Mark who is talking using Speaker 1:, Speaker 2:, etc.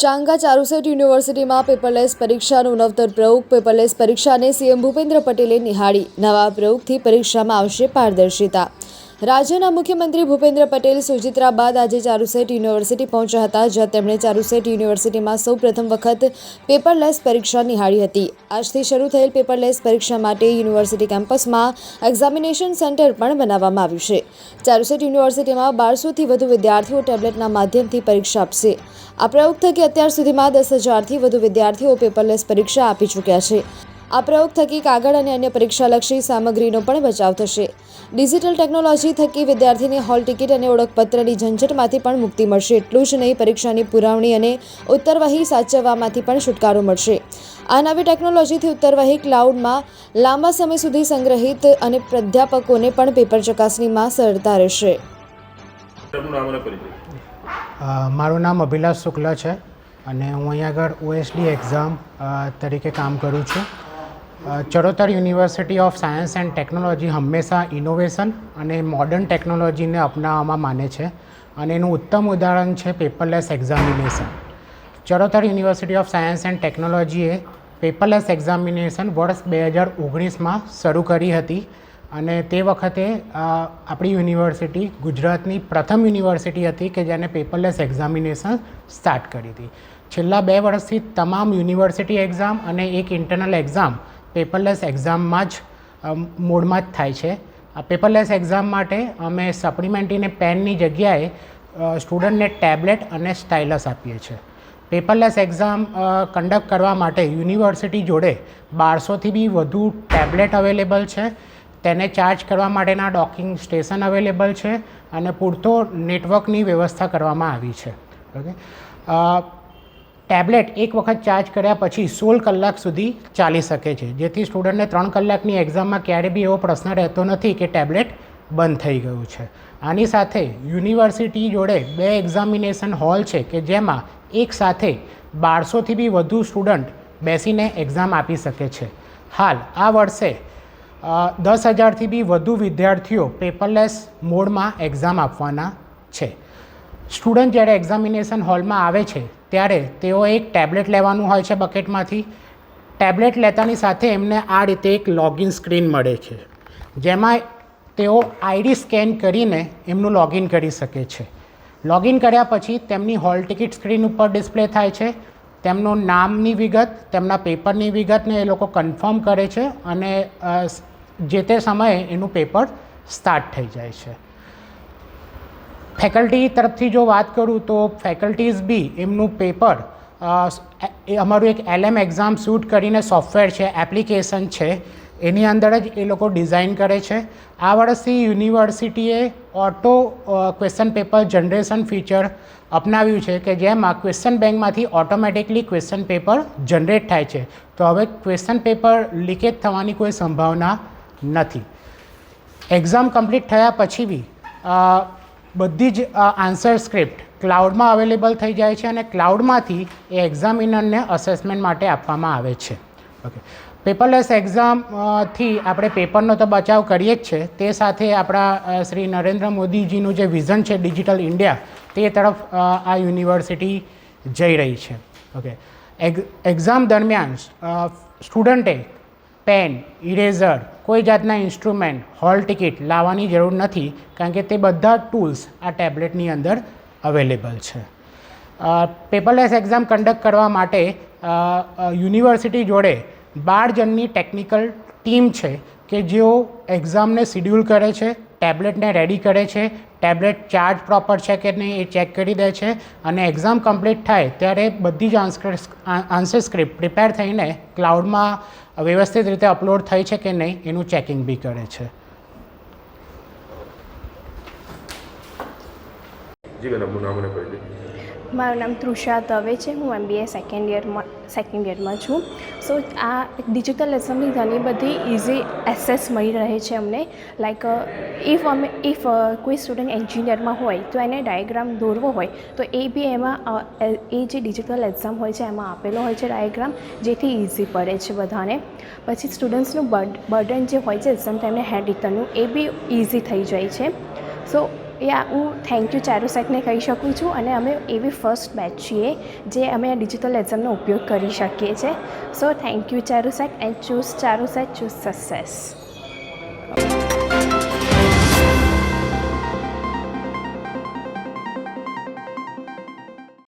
Speaker 1: ચાંગા ચારુસેટ યુનિવર્સિટીમાં પેપરલેસ પરીક્ષાનું નવતર પ્રયોગ પેપરલેસ પરીક્ષાને સીએમ ભૂપેન્દ્ર પટેલે નિહાળી. નવા પ્રયોગથી પરીક્ષામાં આવશે પારદર્શિતા. રાજ્યના મુખ્યમંત્રી ભૂપેન્દ્ર પટેલ સુજિત્રા બાદ આજે ચારુસેટ યુનિવર્સિટી પહોંચ્યા હતા, જ્યાં તેમણે ચારુસેટ યુનિવર્સિટીમાં સૌ પ્રથમ વખત પેપરલેસ પરીક્ષા નિહાળી હતી. આજથી શરૂ થયેલ પેપરલેસ પરીક્ષા માટે યુનિવર્સિટી કેમ્પસમાં એક્ઝામિનેશન સેન્ટર પણ બનાવવામાં આવ્યું છે. ચારુસેટ યુનિવર્સિટીમાં બારસોથી વધુ વિદ્યાર્થીઓ ટેબ્લેટના માધ્યમથી પરીક્ષા આપશે. આ પ્રયોગ થકી અત્યાર સુધીમાં દસ હજારથી વધુ વિદ્યાર્થીઓ પેપરલેસ પરીક્ષા આપી ચૂક્યા છે. આ પ્રયોગ થકી કાગળ અને અન્ય પરીક્ષાલક્ષી સામગ્રીનો પણ બચાવ થશે. ડિજિટલ ટેકનોલોજી થકી વિદ્યાર્થીને હોલ ટિકિટ અને ઓળખપત્રની ઝંઝટમાંથી પણ મુક્તિ મળશે. એટલું જ નહીં પરીક્ષાની પુરવણી અને ઉત્તરવહી સાચવવામાંથી પણ છુટકારો મળશે. આ નવી ટેકનોલોજીથી ઉત્તરવહી ક્લાઉડમાં લાંબા સમય સુધી સંગ્રહિત અને પ્રાધ્યાપકોને પણ પેપર ચકાસણીમાં સરળતા રહેશે.
Speaker 2: મારું નામ અભિલાષ શુક્લ છે અને હું અહીંયા આગળ ઓએસડી એક્ઝામ તરીકે કામ કરું છું. Charotar university of science and technology હંમેશા ઇનોવેશન અને મોડર્ન ટેકનોલોજીને અપનાવવામાં માને છે અને એનું ઉત્તમ ઉદાહરણ છે paperless examination Charotar university of science and ટેકનોલોજીએ paperless examination વર્ષ બે હજાર ઓગણીસમાં શરૂ કરી હતી અને તે વખતે આપણી યુનિવર્સિટી ગુજરાતની પ્રથમ યુનિવર્સિટી હતી કે જેને પેપરલેસ એક્ઝામિનેશન સ્ટાર્ટ કરી હતી. છેલ્લા બે વર્ષથી તમામ યુનિવર્સિટી એક્ઝામ અને એક ઇન્ટરનલ એક્ઝામ પેપરલેસ એક્ઝામમાં જ મોડમાં જ થાય છે. આ પેપરલેસ એક્ઝામ માટે અમે સપ્લિમેન્ટરીને પેનની જગ્યાએ સ્ટુડન્ટને ટેબ્લેટ અને સ્ટાઇલસ આપીએ છીએ પેપરલેસ એક્ઝામ કન્ડક્ટ કરવા માટે યુનિવર્સિટી જોડે બારસોથી બી વધુ ટેબ્લેટ અવેલેબલ છે. તેને ચાર્જ કરવા માટેના ડોકિંગ સ્ટેશન અવેલેબલ છે અને પૂરતો નેટવર્કની વ્યવસ્થા કરવામાં આવી છે. ઓકે? ટેબ્લેટ એક વખત ચાર્જ કર્યા પછી સોળ કલાક સુધી ચાલી શકે છે. જેથી સ્ટુડન્ટને ત્રણ કલાકની એક્ઝામમાં ક્યારે બી એવો પ્રશ્ન રહેતો નથી કે ટેબ્લેટ બંધ થઈ ગયું છે. આની સાથે યુનિવર્સિટી જોડે બે એક્ઝામિનેશન હોલ છે કે જેમાં એક સાથે બારસોથી બી વધુ સ્ટુડન્ટ બેસીને એક્ઝામ આપી શકે છે. હાલ આ વર્ષે દસ હજારથી બી વધુ વિદ્યાર્થીઓ પેપરલેસ મોડમાં એક્ઝામ આપવાના છે. સ્ટુડન્ટ જ્યારે એક્ઝામિનેશન હોલમાં આવે છે ત્યારે તેઓ એક ટેબ્લેટ લેવાનું હોય છે બકેટમાંથી. ટેબ્લેટ લેતાની સાથે એમને આ રીતે એક લોગિન સ્ક્રીન મળે છે, જેમાં તેઓ આઈડી સ્કેન કરીને એમનું લોગિન કરી શકે છે. લોગિન કર્યા પછી તેમની હોલ ટિકિટ સ્ક્રીન ઉપર ડિસ્પ્લે થાય છે. તેમનું નામની વિગત, તેમના પેપરની વિગતને એ લોકો કન્ફર્મ કરે છે અને જે તે સમયે એનું પેપર સ્ટાર્ટ થઈ જાય છે. ફેકલ્ટી તરફથી જો વાત કરું તો ફેકલ્ટીઝ બી એમનું પેપર અમારું એક એલએમ એક્ઝામ શૂટ કરીને સોફ્ટવેર છે એપ્લિકેશન છે. એની અંદર જ એ લોકો ડિઝાઇન કરે છે. આ વર્ષથી યુનિવર્સિટીએ auto question paper generation feature અપનાવ્યું છે કે જેમાં ક્વેશ્ચન બેંકમાંથી ઓટોમેટિકલી ક્વેશ્ચન પેપર જનરેટ થાય છે. તો હવે ક્વેશ્ચન પેપર લીકેજ થવાની કોઈ સંભાવના નથી. એક્ઝામ કમ્પ્લીટ થયા પછી બી બધી જ આન્સર સ્ક્રિપ્ટ ક્લાઉડમાં અવેલેબલ થઈ જાય છે અને ક્લાઉડમાંથી એ એક્ઝામિનરને અસેસમેન્ટ માટે આપવામાં આવે છે. ઓકે પેપરલેસ એક્ઝામથી આપણે પેપરનો તો બચાવ કરીએ જ છે. તે સાથે આપણા શ્રી નરેન્દ્ર મોદીજીનું જે વિઝન છે ડિજિટલ ઇન્ડિયા તે તરફ આ યુનિવર્સિટી જઈ રહી છે. ઓકે એક્ઝામ દરમિયાન સ્ટુડન્ટે પેન, ઇરેઝર, કોઈ જાતના ઇન્સ્ટ્રુમેન્ટ, હોલ ટિકિટ લાવવાની જરૂર નથી કારણ કે તે બધા ટૂલ્સ આ ટેબ્લેટની અંદર અવેલેબલ છે. પેપરલેસ એક્ઝામ કન્ડક્ટ કરવા માટે યુનિવર્સિટી જોડે બાર જણની ટેકનિકલ ટીમ છે કે જેઓ એક્ઝામને શિડ્યુલ કરે છે ટેબ્લેટને રેડી કરે છે. ટેબ્લેટ ચાર્જ પ્રોપર છે કે નહીં એ ચેક કરી દે છે. અને એક્ઝામ કમ્પ્લીટ થાય ત્યારે બધી જ આન્સર આન્સર સ્ક્રિપ્ટ પ્રિપેર થઈને ક્લાઉડમાં વ્યવસ્થિત રીતે અપલોડ થઈ છે કે નહીં એનું ચેકિંગ બી કરે છે.
Speaker 3: જી મેડમ નામ
Speaker 4: મારું નામ તૃષા દવે છે, હું એમબીએ સેકન્ડ યરમાં સેકન્ડ યરમાં છું. સો આ ડિજિટલ લેસનની ઘણી બધી ઇઝી એસેસ મળી રહે છે અમને. લાઈક ઇફ અમે ઇફ કોઈ સ્ટુડન્ટ એન્જિનિયરમાં હોય, તો એને ડાયાગ્રામ દોરવો હોય, તો એ બી એમાં એ જે ડિજિટલ એક્ઝામ હોય છે, એમાં આપેલો હોય છે ડાયાગ્રામ જેથી ઇઝી પડે છે બધાને. પછી સ્ટુડન્ટ્સનું બર્ડન જે હોય છે એક્ઝામ ટાઈમને હેન્ડ રિટર્નનું એ બી ઇઝી થઈ જાય છે. સો આ હું થેન્ક યુ ચારુસેટને કહી શકું છું અને અમે એવી ફર્સ્ટ બેચ છીએ જે અમે આ ડિજિટલ એક્ઝામનો ઉપયોગ કરી શકીએ છીએ. So thank you Charusat and choose Charusat choose success